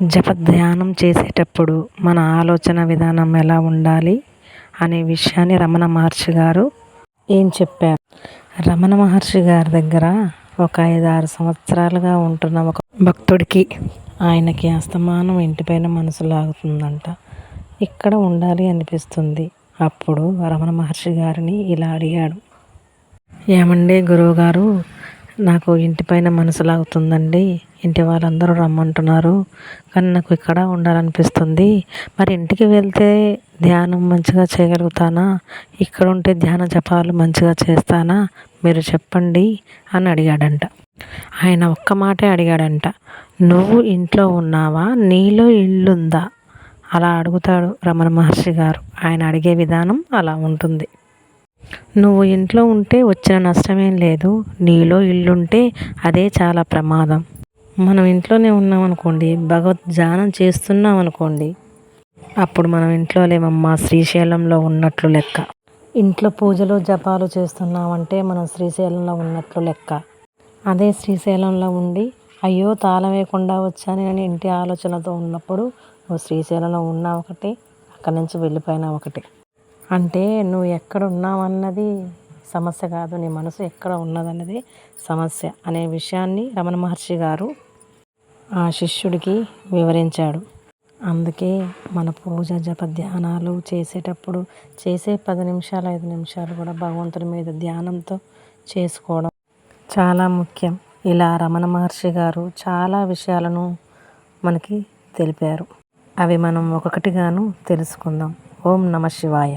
జప ధ్యానం చేసేటప్పుడు మన ఆలోచన విధానం ఎలా ఉండాలి అనే విషయాన్ని రమణ మహర్షి గారు ఏం చెప్పారు? రమణ మహర్షి గారి దగ్గర ఒక ఐదారు సంవత్సరాలుగా ఉంటున్న ఒక భక్తుడికి ఆయనకి అస్తమానం ఇంటిపైన మనసు లాగుతుందంట. ఇక్కడ ఉండాలి అనిపిస్తుంది. అప్పుడు రమణ మహర్షి గారిని ఇలా అడిగాడు. ఏమండి గురువుగారు నాకు ఇంటిపైన మనసు లాగుతుందండి. ఇంటి వాళ్ళందరూ రమ్మంటున్నారు. కానీ నాకు ఇక్కడ ఉండాలనిపిస్తుంది. మరి ఇంటికి వెళ్తే ధ్యానం మంచిగా చేయగలుగుతానా? ఇక్కడ ఉంటే ధ్యాన జపాలు మంచిగా చేస్తానా? మీరు చెప్పండి అని అడిగాడంట. ఆయన ఒక్క మాటే అడిగాడంట. నువ్వు ఇంట్లో ఉన్నావా? నీలో ఇల్లుందా? అలా అడుగుతాడు రమణ మహర్షి గారు. ఆయన అడిగే విధానం అలా ఉంటుంది. నువ్వు ఇంట్లో ఉంటే వచ్చిన నష్టమేం లేదు. నీలో ఇల్లుంటే అదే చాలా ప్రమాదం. మనం ఇంట్లోనే ఉన్నాం అనుకోండి భగవద్ ధ్యానం చేస్తున్నాం అనుకోండి అప్పుడు మనం ఇంట్లో లేమమ్మా శ్రీశైలంలో ఉన్నట్లు లెక్క. ఇంట్లో పూజలు జపాలు చేస్తున్నామంటే మనం శ్రీశైలంలో ఉన్నట్లు లెక్క. అదే శ్రీశైలంలో ఉండి అయ్యో తాళం వేయకుండా వచ్చాను అని ఇంటి ఆలోచనతో ఉన్నప్పుడు నువ్వు శ్రీశైలంలో ఉన్నా ఒకటి అక్కడి నుంచి వెళ్ళిపోయినా ఒకటి. అంటే నువ్వు ఎక్కడ ఉన్నావన్నది సమస్య కాదు నీ మనసు ఎక్కడ ఉన్నదన్నది సమస్య అనే విషయాన్ని రమణ మహర్షి గారు ఆ శిష్యుడికి వివరించాడు. అందుకే మన పూజ జప ధ్యానాలు చేసేటప్పుడు చేసే పది నిమిషాలు ఐదు నిమిషాలు కూడా భగవంతుడి మీద ధ్యానంతో చేసుకోవడం చాలా ముఖ్యం. ఇలా రమణ మహర్షి గారు చాలా విషయాలను మనకి తెలిపారు. అవి మనం ఒక్కొక్కటిగాను తెలుసుకుందాం. ఓం నమ శివాయ.